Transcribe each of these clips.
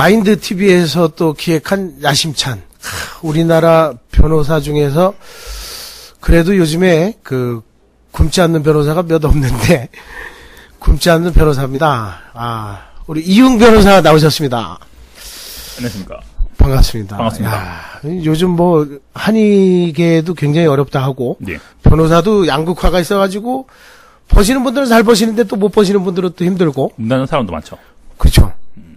마인드 TV에서 또 기획한 야심찬 하, 우리나라 변호사 중에서 그래도 요즘에 그 굶지 않는 변호사가 몇 없는데 굶지 않는 변호사입니다. 아 우리 이웅 변호사 나오셨습니다. 안녕하십니까. 반갑습니다. 반갑습니다. 야, 요즘 뭐 한의계도 굉장히 어렵다 하고 예. 변호사도 양극화가 있어가지고 버시는 분들은 잘 버시는데 또 못 버시는 분들은 또 힘들고 문다는 사람도 많죠. 그렇죠.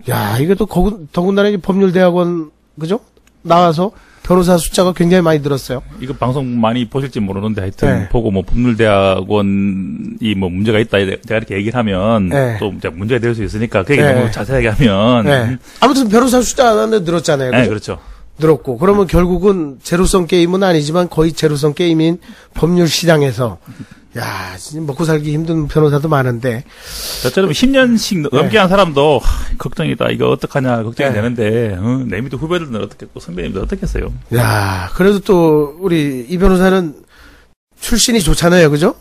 야 이게 또 거구- 더군다나 이 법률대학원 그죠 나와서 변호사 숫자가 굉장히 많이 늘었어요. 이거 방송 많이 보실지 모르는데 하여튼 네. 보고 뭐 법률대학원이 뭐 문제가 있다 제가 이렇게 얘기를 하면 네. 또 이제 문제가 될 수 있으니까 그 얘기 네. 너무 자세하게 하면 네. 아무튼 변호사 숫자가 늘었잖아요. 네, 그죠? 그렇죠. 늘었고 그러면 결국은 제로성 게임은 아니지만 거의 제로성 게임인 법률 시장에서 야 먹고 살기 힘든 변호사도 많은데 저처럼 10년씩 넘게 한 사람도 하, 걱정이다 이거 어떡하냐 걱정이 네. 되는데 어, 내 밑에 후배들은 어떻겠고 선배님들 어떻겠어요? 야 그래도 또 우리 이 변호사는 출신이 좋잖아요, 그죠?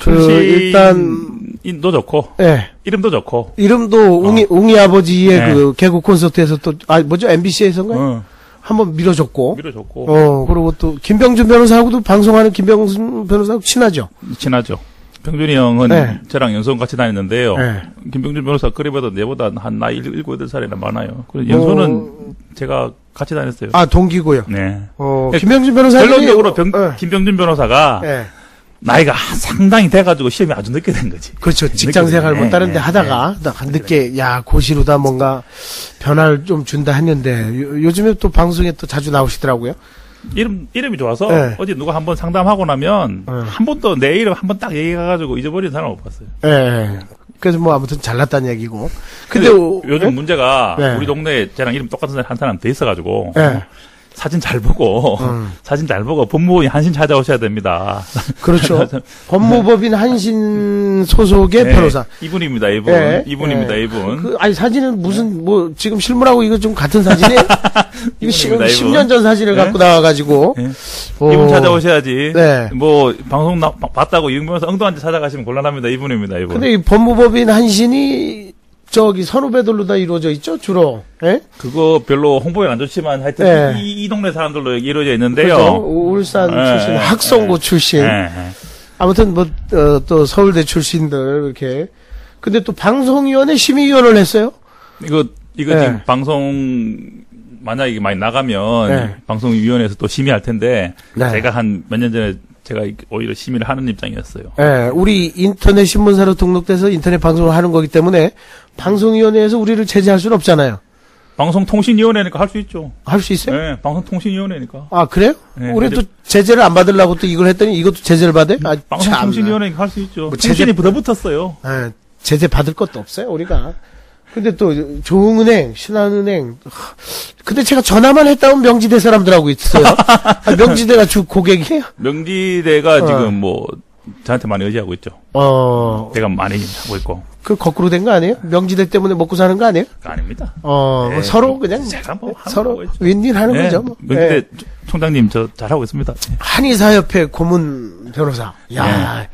그 일단 일단도 좋고 예. 이름도 좋고 이름도 웅이, 웅이 아버지의 네. 그 개국 콘서트에서 또, 아, 뭐죠? MBC에서인가요? 어, 한번 밀어줬고. 밀어줬고 어, 그리고 또, 김병준 변호사하고도 방송하는 김병준 변호사하고 친하죠? 친하죠. 병준이 형은 네. 저랑 연수원 같이 다녔는데요. 네. 김병준 변호사 그래봐도 내보다 한 나이 7, 8살이나 많아요. 그래서 연수는 제가 같이 다녔어요. 아, 동기고요. 네. 어, 네, 김병준 변호사는. 결론적으로 병- 어, 김병준 변호사가 예. 나이가 상당히 돼가지고 시험이 아주 늦게 된 거지. 그렇죠. 직장 생활. 못 다른데 네, 하다가 나 늦게 야 고시로다 뭔가 변화를 좀 준다 했는데 요, 요즘에 또 방송에 또 자주 나오시더라고요. 이름, 이름이 좋아서 네. 어제 누가 한번 상담하고 나면 네. 한 번도 내 이름 한 번 딱 얘기해가지고 잊어버린 사람 못 봤어요. 예. 그래서 뭐 아무튼 잘났다는 얘기고. 근데, 근데 오- 요즘 예? 문제가 네. 우리 동네에 저랑 이름 똑같은 사람 한 사람 돼 있어가지고 예. 사진 잘 보고 음. 사진 잘 보고 법무부인 한신 찾아오셔야 됩니다. 그렇죠. 법무법인 한신 소속의 네, 변호사. 이분입니다, 이분. 예, 이분입니다, 예. 이분. 그, 아니, 사진은 무슨, 뭐, 지금 실물하고 이거 좀 같은 사진이에요? 이거 이분. 10 년 전 사진을 네. 갖고 나와가지고. 예. 오. 이분 찾아오셔야지. 네. 뭐 방송 나, 봤다고 이분면서 엉뚱한 데 찾아가시면 곤란합니다. 이분입니다, 이분. 근데 이 법무법인 한신이 저기 선후 배들로 다 이루어져 있죠, 주로. 예? 그거 별로 홍보에 안 좋지만 하여튼 네. 이, 이 동네 사람들로 이루어져 있는데요. 그죠? 울산 예, 출신, 예, 학성고 예. 출신. 예, 예. 아무튼 뭐, 어, 또 서울대 출신들, 이렇게. 근데 또 방송위원회 심의위원을 했어요? 이거 이거 네. 지금 방송 만약 이게 많이 나가면 네. 방송위원회에서 또 심의할 텐데 네. 제가 한 몇 년 전에 제가 오히려 심의를 하는 입장이었어요. 예, 우리 인터넷 신문사로 등록돼서 인터넷 방송을 하는 거기 때문에 방송위원회에서 우리를 제재할 수는 없잖아요. 방송통신위원회니까 할 수 있죠. 할 수 있어요? 네, 방송통신위원회니까. 아, 그래요? 네, 우리도 근데- 제재를 안 받으려고 또 이걸 했더니 이것도 제재를 받아요? 아. 방송통신위원회니까 할 수 있죠. 뭐 제재- 통신이 붙어붙었어요. 예, 제재 받을 것도 없어요, 우리가. 근데 또 조흥은행, 신한은행. 하, 근데 제가 전화만 했다면 명지대 사람들하고 있어요. 아, 명지대가 주 고객이에요? 명지대가 어. 지금 뭐 저한테 많이 의지하고 있죠. 어, 제가 많이 하고 있고. 그 거꾸로 된 거 아니에요? 명지대 때문에 먹고 사는 거 아니에요? 아닙니다. 어, 뭐 네, 서로 그- 그냥 제가 뭐 서로. 윈윈 하는 네, 거죠. 뭐. 명지대 예. 총장님 저 잘하고 있습니다. 네. 한의사협회 고문 변호사. 야,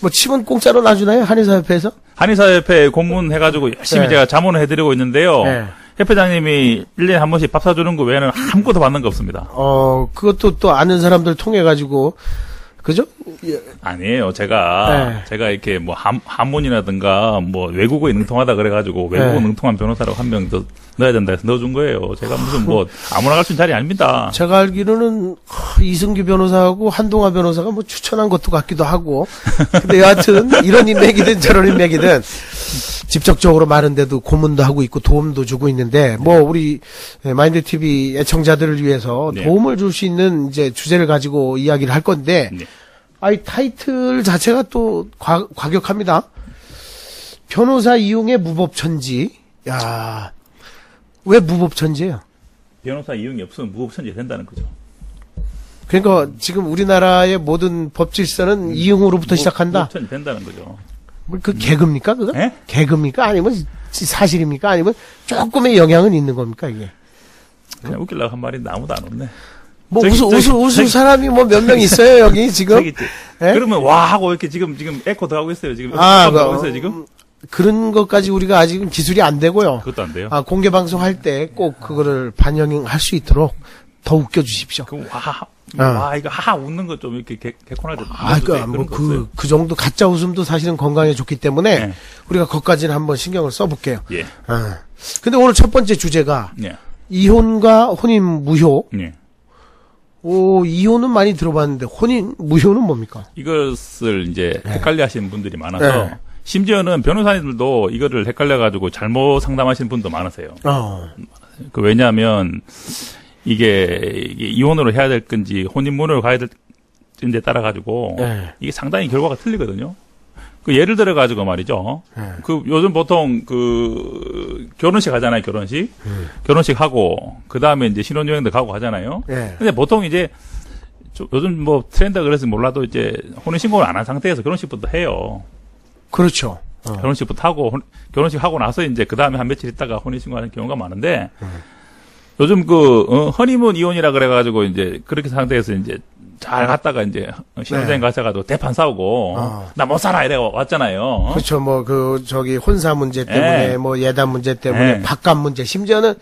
뭐 침은 공짜로 놔주나요? 한의사협회에서? 한의사협회 고문해가지고 열심히 네. 제가 자문을 해드리고 있는데요. 네. 협회장님이 1년에 한 번씩 밥 사주는 거 외에는 아무것도 받는 거 없습니다. 어, 그것도 또 아는 사람들 통해 가지고 그죠? 예, 아니에요. 제가 네. 제가 이렇게 뭐 한, 한문이라든가 뭐 외국어에 능통하다 그래가지고 외국어 네. 능통한 변호사라고 한 명 더 넣어야 된다 해서 넣어준 거예요. 제가 무슨 뭐 아무나 갈 수 있는 자리 아닙니다. 제가 알기로는 하, 이승규 변호사하고 한동화 변호사가 뭐 추천한 것도 같기도 하고. 근데 여하튼 이런 인맥이든 저런 인맥이든 직접적으로 많은데도 고문도 하고 있고 도움도 주고 있는데 뭐 우리 마인드 TV 애청자들을 위해서 네. 도움을 줄 수 있는 이제 주제를 가지고 이야기를 할 건데 네. 아이 타이틀 자체가 또 과, 과격합니다. 변호사 이용의 무법천지. 야. 왜 무법천지예요? 변호사 이용이 없으면 무법천지 된다는 거죠. 그러니까 지금 우리나라의 모든 법 질서는 이용으로부터 시작한다. 무법천지 된다는 거죠. 뭐그 개그입니까 그거? 예? 개그입니까? 아니면 지- 사실입니까? 아니면 조금의 영향은 있는 겁니까 이게? 그냥 웃기려고 한 말인데 아무도 안 웃네. 뭐 저기, 웃을 저기, 웃을 웃을 저기. 사람이 뭐 몇 명 있어요 여기 지금? 예? 그러면 와 하고 이렇게 지금 지금 에코 들어가고 있어요. 지금 아, 에코 들어가고 그, 있어요 지금. 그런 것까지 우리가 아직은 기술이 안 되고요. 그것도 안 돼요. 아, 공개 방송 할 때 꼭 그거를 반영할 수 있도록 더 웃겨 주십시오. 그 와, 아. 와 이거 하하 웃는 거 좀 이렇게 개, 개콘할 때 아, 그, 그런 뭐, 거 그? 그 정도 가짜 웃음도 사실은 건강에 좋기 때문에 네. 우리가 거기까지는 한번 신경을 써볼게요. 예, 아. 근데 오늘 첫 번째 주제가 예, 이혼과 혼인 무효. 예. 오, 이혼은 많이 들어봤는데 혼인 무효는 뭡니까? 이것을 이제 네. 헷갈려 하시는 분들이 많아서 네. 심지어는 변호사님들도 이거를 헷갈려 가지고 잘못 상담하시는 분도 많으세요. 어. 그 왜냐하면 이게, 이혼으로 해야 될 건지 혼인문으로 가야 될 건지에 따라 가지고 네. 이게 상당히 결과가 틀리거든요. 그 예를 들어 가지고 말이죠. 네. 그 요즘 보통 그 결혼식 하잖아요. 결혼식 결혼식 하고 그 다음에 이제 신혼여행도 가고 하잖아요. 예. 근데 보통 이제 좀 요즘 뭐 트렌드가 그래서 몰라도 이제 혼인 신고를 안 한 상태에서 결혼식부터 해요. 그렇죠. 어. 결혼식부터 하고 혼- 결혼식 하고 나서 이제 그 다음에 한 며칠 있다가 혼인 신고하는 경우가 많은데 요즘 그 어, 허니문 이혼이라 그래가지고 이제 그렇게 상태에서 이제 잘 갔다가 이제 신혼여행 네. 가셔가지고 대판 싸우고 어. 나못 살아 이래 왔잖아요. 그렇죠. 뭐, 그, 저기, 혼사 문제 때문에, 예. 뭐, 예단 문제 때문에, 예. 밥값 문제, 심지어는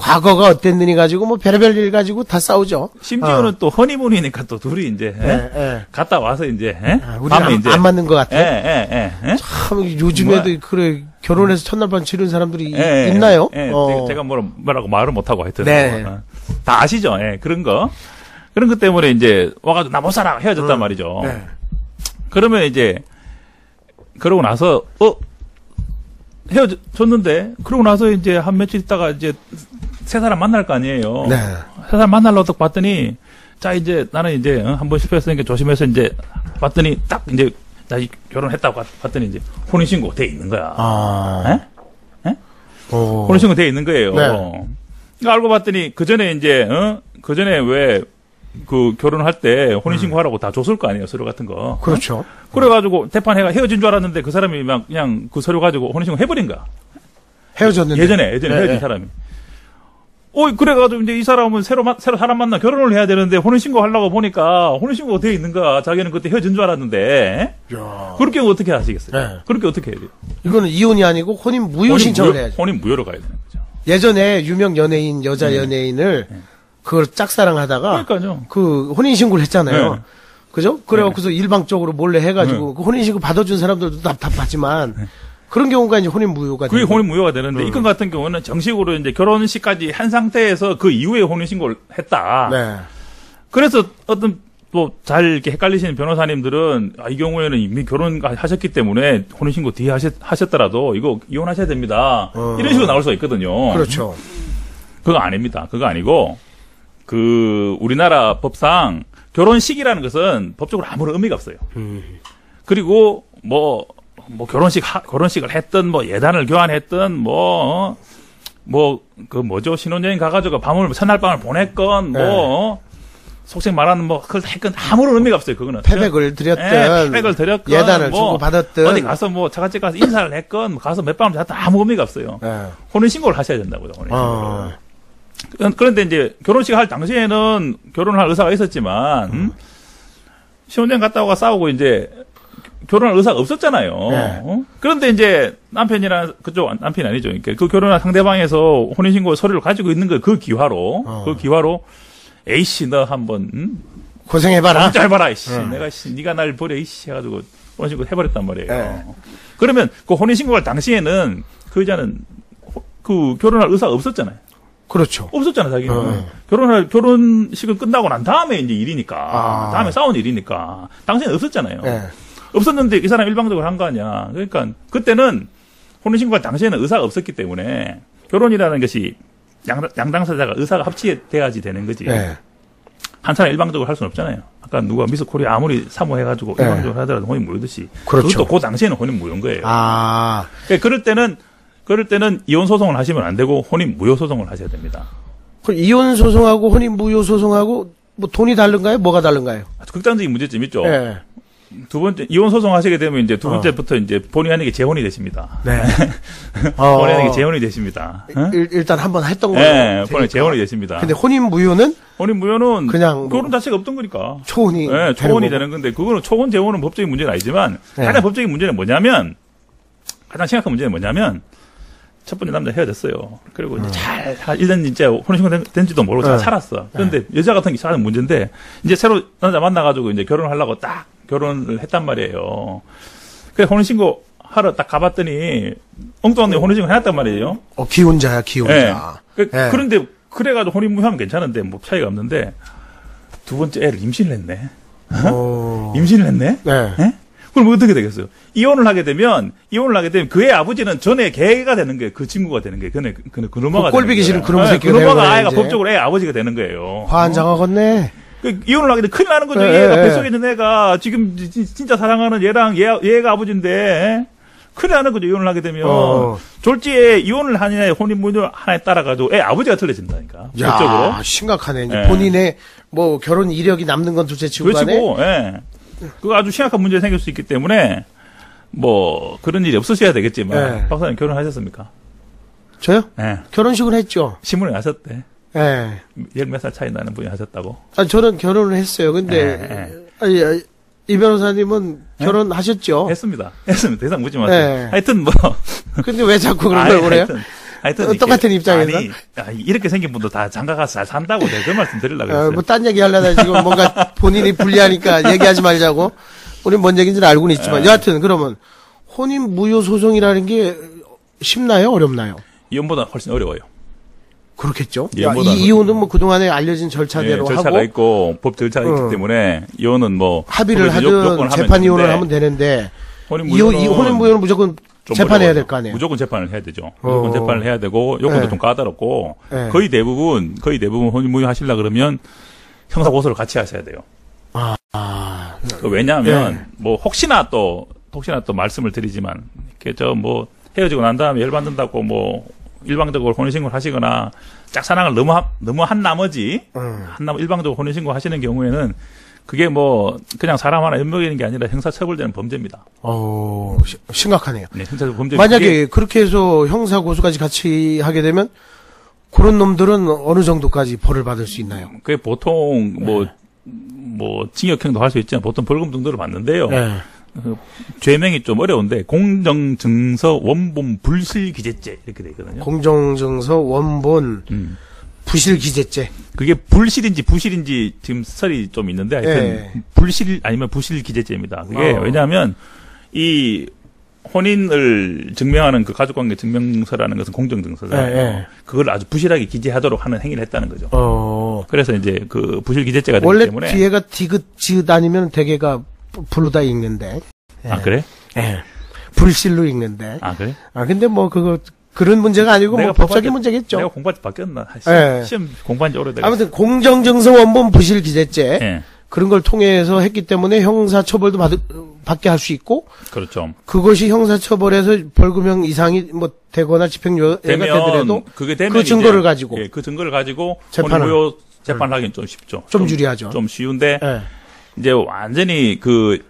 과거가 어땠느니 가지고, 뭐, 별의별 일 가지고 다 싸우죠. 심지어는 또 허니문이니까 또 둘이 이제 예, 예? 예. 갔다 와서 이제 예? 아, 우리는 밤에 안, 안 맞는 것 같아. 예, 예, 예, 예? 참, 요즘에도, 그래, 결혼해서 첫날 밤 치른 사람들이 있나요? 예, 어. 제가, 뭐라, 뭐라고 말을 못 하고 하여튼. 네. 어, 다 아시죠? 예, 그런 거. 그런 것 때문에 이제 와가지고 나 못 살아 헤어졌단 말이죠. 네. 그러면 이제, 그러고 나서, 어? 헤어졌는데, 그러고 나서 이제 한 며칠 있다가 이제 새 사람 만날 거 아니에요. 네. 새 사람 만나려고 딱 봤더니, 자, 이제 나는 이제 어, 한번 실패했으니까 조심해서 이제 봤더니 딱 이제 나 이- 결혼했다고 봤- 봤더니 이제 혼인신고 돼 있는 거야. 아. 예? 어. 혼인신고 돼 있는 거예요. 네. 그러니까 알고 봤더니 그 전에 이제 어? 그 전에 왜 그 결혼할 때 혼인신고 하라고 다 줬을 거 아니에요 서류 같은 거. 그렇죠. 그래가지고 대판해가 헤어진 줄 알았는데 그 사람이 막 그냥 그 서류 가지고 혼인신고 해버린 거야. 헤어졌는데. 예전에 예전에 네, 헤어진 네. 사람이. 어 그래가지고 이제 이 사람은 새로 마- 새로 사람 만나 결혼을 해야 되는데 혼인신고 하려고 보니까 혼인신고가 돼 있는 거야. 자기는 그때 헤어진 줄 알았는데 야. 그렇게 어떻게 하시겠어요? 네. 그렇게 어떻게 해야 돼요? 이거는 이혼이 아니고 혼인 무효 혼인 신청을 무효- 해야죠. 혼인 무효로 가야 되는 거죠. 예전에 유명 연예인, 여자 연예인을 그걸 짝사랑하다가 그러니까요. 그 혼인 신고를 했잖아요. 네. 그죠? 그래갖고서 일방적으로 몰래 해가지고 그 혼인 신고 받아준 사람들도 답답하지만 그런 경우가 이제 혼인 무효가 그게 되는 혼인 무효가 되는데 이건 같은 경우는 정식으로 이제 결혼식까지 한 상태에서 그 이후에 혼인 신고를 했다. 네. 그래서 어떤 뭐잘 이렇게 헷갈리시는 변호사님들은 아, 이 경우에는 이미 결혼하셨기 때문에 혼인 신고 뒤에 하셨, 하셨더라도 이거 이혼하셔야 됩니다. 어. 이런 식으로 나올 수가 있거든요. 그렇죠. 그거 아닙니다. 그거 아니고 그 우리나라 법상 결혼식이라는 것은 법적으로 아무런 의미가 없어요. 음. 그리고 뭐, 뭐 결혼식, 하- 결혼식을 했던 뭐 예단을 교환했던 뭐, 뭐, 그 뭐죠. 신혼여행 가가지고 밤을, 첫날 밤을 보냈건 뭐, 네. 어? 속생 말하는 뭐, 그걸 했건 아무런 의미가 없어요. 그거는. 패백을 드렸든 예, 패백을 드렸건 예단을 뭐, 주고 받았든 어디 가서 뭐 차가집 가서 인사를 했건 뭐 가서 몇 밤을 잤든 아무 의미가 없어요. 네. 혼인신고를 하셔야 된다고요. 혼인신고를. 어. 그런- 그런데 이제 결혼식 할 당시에는 결혼할 의사가 있었지만 음? 신혼여행 갔다 오가 싸우고 이제 결혼할 의사가 없었잖아요. 네. 어? 그런데 이제 남편이나 그쪽 남편이 아니죠. 그러니까 그 결혼한 상대방에서 혼인신고 서류를 가지고 있는 거그 기화로 어. 그 기화로 에이 씨너 한번 음? 고생해봐라. 짧아라 이씨 응. 내가 씨 네가 날 버려 이씨 해가지고 혼인신고 해버렸단 말이에요. 네. 그러면 그 혼인신고할 당시에는 그 여자는 호- 그 결혼할 의사가 없었잖아요. 그렇죠. 없었잖아 자기는 어. 결혼할 결혼식을 끝나고 난 다음에 이제 일이니까 아. 다음에 싸운 일이니까 당시에는 없었잖아요 네. 없었는데 이 사람 일방적으로 한 거 아니야 그러니까 그때는 혼인신고할 당시에는 의사가 없었기 때문에 결혼이라는 것이 양, 양당사자가 의사가 합치돼야지 되는 거지 네. 한 사람 일방적으로 할 수는 없잖아요 아까 누가 미스 코리아 아무리 사모해가지고 네. 일방적으로 하더라도 혼인 무효듯이 그렇죠. 그것도 그 당시에는 혼인 무효인 거예요 아, 그러니까 그럴 때는 그럴 때는 이혼 소송을 하시면 안 되고 혼인 무효 소송을 하셔야 됩니다 그 이혼 소송하고 혼인 무효 소송하고 뭐 돈이 다른가요? 뭐가 다른가요? 아주 극단적인 문제점 있죠. 네. 두 번째 이혼 소송 하시게 되면 이제 두 번째부터 이제 본의 아니게 재혼이 되십니다. 네. 본의 아니게 재혼이 되십니다. 어? 일, 일단 한번 했던 거로. 네. 본의 재혼이 되십니다. 근데 혼인 무효는 혼인 무효는 그냥 뭐 결혼 자체가 없던 거니까. 초혼이 네, 되는 초혼이 거고. 되는 건데 그거는 초혼 재혼은 법적인 문제는 아니지만 네. 가장 법적인 문제는 뭐냐면 가장 심각한 문제는 뭐냐면 첫 번째 남자 헤어졌어요. 그리고 이제 잘, 한 1년 이제 혼인신고 된- 된지도 모르고 잘 어. 살았어. 그런데 여자 같은 게 사는 문제인데 이제 새로 남자 만나가지고 이제 결혼을 하려고 딱 결혼을 했단 말이에요. 그래 혼인신고 하러 딱 가봤더니 엉뚱한 데 혼인신고 해놨단 말이에요. 어, 기혼자야, 예. 기혼자. 그, 예. 런데 그래가지고 혼인무효하면 괜찮은데 뭐 차이가 없는데 두 번째 애를 임신을 했네. 어. 임신을 했네. 네. 예? 그럼 어떻게 되겠어요? 이혼을 하게 되면 이혼을 하게 되면 그의 아버지는 전에 걔가 되는 거예요. 그 친구가 되는 거예요. 그네 그 그놈아가 그 꼴보기 싫은 그놈 새끼가 그놈아가 되는 거예요, 아이가. 법적으로 애 아버지가 되는 거예요. 환장하겠네. 그 이혼을 하게 되면 큰일 나는 거죠. 예, 얘가 예, 뱃속에 있는 애가 지금 지- 진짜 사랑하는 얘랑 얘, 얘가 아버지인데 큰일 나는 거죠. 이혼을 하게 되면 어. 졸지에 이혼을 하느냐 혼인무효 하나에 따라 가지고 애 아버지가 틀려진다니까. 야, 법적으로. 심각하네. 이제 예. 본인의 뭐 결혼 이력이 남는 건 둘째 치고 간에 그렇고, 예. 그거 아주 심각한 문제가 생길 수 있기 때문에, 뭐, 그런 일이 없으셔야 되겠지만, 예. 박사님 결혼하셨습니까? 저요? 예. 결혼식을 했죠. 신문에 나셨대. 예. 열몇 살 차이 나는 분이 하셨다고. 아, 저는 결혼을 했어요. 근데 예, 아니, 아, 이 변호사님은 결혼하셨죠. 했습니다. 했습니다. 대상 묻지 마세요. 예. 하여튼 뭐. 근데 왜 자꾸 그런 아니, 걸 그래요? 하여튼, 하여튼. 어, 똑같은 입장에서? 아니, 아, 이렇게 생긴 분도 다 장가가서 잘 산다고 내가 그 말씀 드리려고 어, 했어요. 뭐딴 얘기 하려다 지금 뭔가 본인이 불리하니까 얘기하지 말자고. 우리 뭔 얘기인지는 알고는 있지만 예. 여하튼 그러면 혼인 무효 소송이라는 게 쉽나요? 어렵나요? 이혼보다 훨씬 어려워요. 그렇겠죠. 예, 야, 이 이혼은 뭐 그동안에 알려진 절차대로 예, 절차가 하고 있고, 법 절차가 어. 있기 때문에, 이혼은 뭐. 합의를 하든 재판 이혼을 하면 되는데 이혼, 무효는 이 혼인 무효는 무조건 좀 재판해야. 될 거 아니에요. 무조건 재판을 해야 되죠. 무조건 어. 재판을 해야 되고 요건도 네. 좀 까다롭고 네. 거의 대부분 거의 대부분 혼인무효 하시려 그러면 형사 고소를 같이 하셔야 돼요. 아, 그 왜냐하면 네. 뭐 혹시나 또 혹시나 또 말씀을 드리지만 이렇게 저뭐 헤어지고 난 다음에 열받는다고 뭐 일방적으로 혼인신고를 하시거나 짝사랑을 너무 하- 너무 한 나머지 음. 한 남, 일방적으로 혼인신고 하시는 경우에는 그게 뭐 그냥 사람 하나 엿먹이는 게 아니라 형사처벌되는 범죄입니다. 어, 시- 심각하네요. 네, 형사처벌 범죄. 만약에 그렇게 해서 형사 고소까지 같이 하게 되면 그런 놈들은 어느 정도까지 벌을 받을 수 있나요? 그게 보통 뭐, 네. 뭐, 징역형도 할 수 있지만 보통 벌금 정도를 받는데요. 네. 죄명이 좀 어려운데, 공정증서 원본 불실 기재죄 이렇게 돼 있거든요. 공정증서 원본 음. 부실 기재죄. 그게 불실인지 부실인지 지금 설이 좀 있는데, 하여튼, 예. 불실 아니면 부실 기재죄입니다. 그게 어. 왜냐하면, 이, 혼인을 증명하는 그 가족관계 증명서라는 것은 공정증서잖아요. 예, 예. 그걸 아주 부실하게 기재하도록 하는 행위를 했다는 거죠. 어, 그래서 이제 그 부실 기재죄가 되기 원래 때문에. 뒤에가 디귿 지읒 아니면 대개가 부르다 읽는데. 아, 그래? 예. 불실로 읽는데. 아, 그래? 아, 근데 뭐 그거 그런 문제가 아니고 뭐 법적인 문제겠죠. 내가 공부할 때 바뀌었나? 시험, 예. 시험 공부한 지 오래돼서. 아무튼 공정증서 원본 부실 기재죄 예. 그런 걸 통해서 했기 때문에 형사처벌도 받, 받게 할 수 있고 그렇죠. 그것이 형사처벌에서 벌금형 이상이 뭐 되거나 집행유예가 되더라도 그게 되면 그 증거를 이제, 가지고. 예, 그 증거를 가지고 재판을. 혼인무효 재판을 하기는 좀 쉽죠. 좀 유리하죠. 좀 쉬운데 예. 이제 완전히 그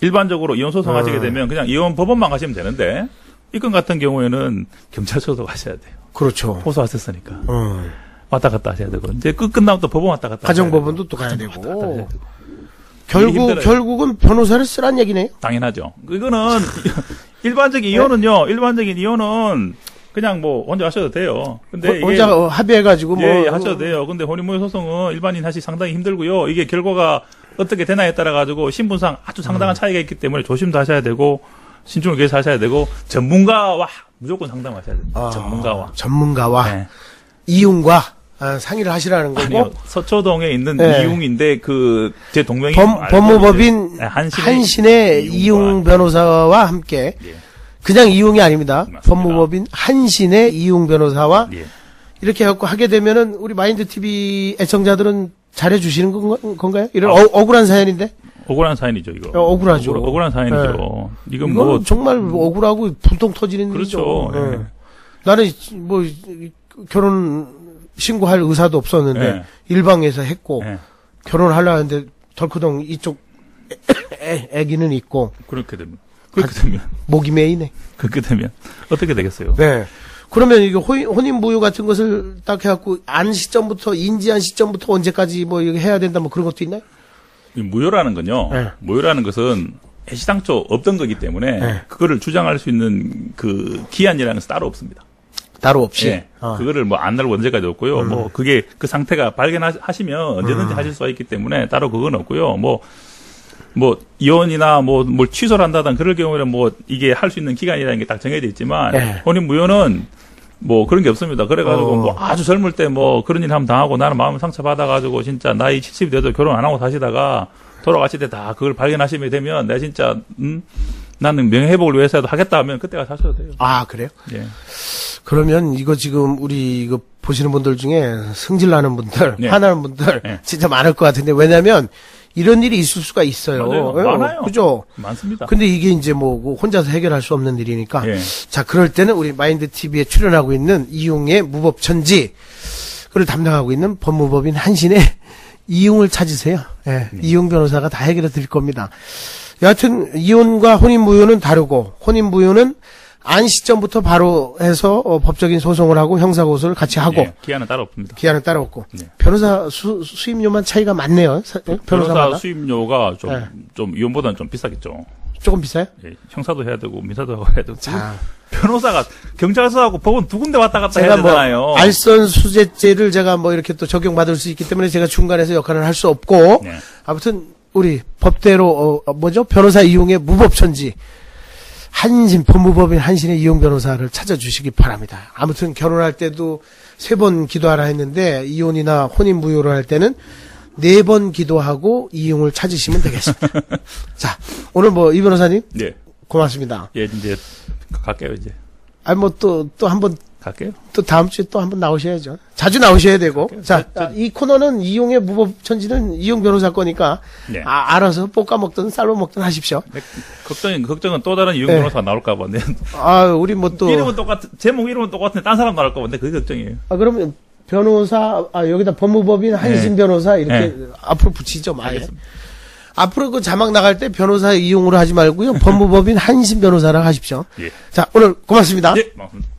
일반적으로 이혼 소송 하시게 음. 되면 그냥 이혼 법원만 가시면 되는데 이 건 같은 경우에는 경찰서도 가셔야 돼요. 그렇죠. 호소하셨으니까 음. 왔다 갔다 하셔야 되고 이제 끝 끝나면 또 법원 왔다 갔다. 가정법원도 또 가야 되고. 왔다 갔다 하셔야 되고 되고. 결국. 결국은 변호사를 쓰란 얘기네요. 당연하죠. 이거는 일반적인 이혼은요. 일반적인 이혼은 그냥 뭐 혼자 하셔도 돼요. 근데 호- 이게 혼자 어, 합의해가지고 뭐 예, 예, 하셔도 돼요. 근데 혼인무효 소송은 일반인 하시 상당히 힘들고요. 이게 결과가 어떻게 되나에 따라 가지고 신분상 아주 음. 상당한 차이가 있기 때문에 조심도 하셔야 되고 신중을 기해서 하셔야 되고 전문가와 무조건 상담하셔야 됩니다. 아, 전문가와. 전문가와 네. 이윤과 아, 상의를 하시라는 거고 아니요. 서초동에 있는 네. 이웅인데 그 제 동명이 법무법인 이제, 네, 한신의, 한신의 이용과. 이용 변호사와 함께 예. 그냥 이용이 아닙니다. 맞습니다. 법무법인 한신의 이용 변호사와 예. 이렇게 해갖고 하게 되면은 우리 마인드 TV 애청자들은 잘해 주시는 건가- 건가요? 이런 아. 어, 억울한 사연인데 억울한 사연이죠, 이거. 어, 억울하죠. 억울, 억울한 사연이죠. 이건 이건 뭐 정말 억울하고 분통 터지는 그렇죠. 일이죠. 예. 예. 나는 뭐 결혼 신고할 의사도 없었는데 예. 일방에서 했고 예. 결혼을 하려 하는데 덜크덩 이쪽 애, 애기는 있고 그렇게 되면 그렇게 되면 목이 메이네. 그렇게 되면 어떻게 되겠어요? 네. 그러면 이게 혼인, 혼인무효 같은 것을 딱 해갖고 안 시점부터 인지한 시점부터 언제까지 뭐 해야 된다 뭐 그런 것도 있나요? 이 무효라는 건요. 네. 무효라는 것은 애시당초 없던 거기 때문에 네. 그거를 주장할 수 있는 그 기한이라는 것은 따로 없습니다. 따로 없이. 예. 어. 그거를 뭐 안날 언제까지 없고요. 뭐 그게 그 상태가 발견하시면 언제든지 하실 수가 있기 때문에 따로 그건 없고요. 뭐뭐 이혼이나 뭐 뭘 취소를 한다든 그럴 경우에는 뭐 이게 할 수 있는 기간이라는 게 딱 정해져 있지만 예. 혼인 무효는 뭐 그런 게 없습니다. 그래가지고 어. 뭐 아주 젊을 때 뭐 그런 일 한번 당하고 나는 마음 상처 받아가지고 진짜 나이 70이 돼도 결혼 안 하고 사시다가 돌아가실 때 다 그걸 발견하시게 되면 내가 진짜 음 나는 명예회복을 위해서라도 하겠다 하면 그때가 사셔도 돼요. 아, 그래요? 예. 그러면 이거 지금 우리 이거 보시는 분들 중에 승질 나는 분들, 네. 화나는 분들 네. 진짜 많을 것 같은데 왜냐면 이런 일이 있을 수가 있어요. 맞아요. 예, 많아요. 그죠? 많습니다. 근데 이게 이제 뭐 혼자서 해결할 수 없는 일이니까. 예. 자, 그럴 때는 우리 마인드 TV에 출연하고 있는 이용의 무법천지 그를 담당하고 있는 법무법인 한신의 이용을 찾으세요. 예, 이용 변호사가 다 해결해 드릴 겁니다. 여하튼 이혼과 혼인무효는 다르고 혼인무효는 안 시점부터 바로 해서 어, 법적인 소송을 하고 형사 고소를 같이 하고 예, 기한은 따로 없습니다. 기한은 따로 없고 네. 변호사 수, 수임료만 차이가 많네요. 사- 예? 변호사 변호사마다 수임료가 좀, 네. 좀 이혼보다는 좀 비싸겠죠. 조금 비싸요? 예, 형사도 해야 되고 민사도 해야 되고. 자, 변호사가 경찰서하고 법원 두 군데 왔다 갔다 해야 뭐 되잖아요. 알선 수재죄를 제가 뭐 이렇게 또 적용받을 수 있기 때문에 제가 중간에서 역할을 할 수 없고 네. 아무튼 우리 법대로 어, 어, 뭐죠 변호사 이용의 무법천지 한신 법무법인 한신의 이용 변호사를 찾아주시기 바랍니다. 아무튼 결혼할 때도 세 번 기도하라 했는데 이혼이나 혼인 무효를 할 때는 네 번 기도하고 이용을 찾으시면 되겠습니다. 자 오늘 뭐 이 변호사님 예. 고맙습니다. 예, 이제 갈게요, 이제. 아니 뭐또 또 한번 갈게요. 또 다음 주에 또 한번 나오셔야죠. 자주 나오셔야 되고. 자, 자, 이 코너는 이용의 무법천지는 이용 변호사 거니까 네. 아, 알아서 볶아 먹든 삶아 먹든 하십시오. 네, 걱정이, 걱정은 또 다른 이용 네. 변호사가 나올까 봐. 네. 아, 우리 뭐 또. 이름은 똑같, 제목 이름은 똑같은데 딴 사람 나올까 봐. 근데 그게 걱정이에요. 아, 그러면 변호사, 아, 여기다 법무법인 한신 변호사 이렇게 네. 앞으로 붙이죠. 알겠습니다. 앞으로 그 자막 나갈 때 변호사 이용으로 하지 말고요. 법무법인 한신 변호사랑 하십시오. 예. 자, 오늘 고맙습니다. 예, 고맙습니다.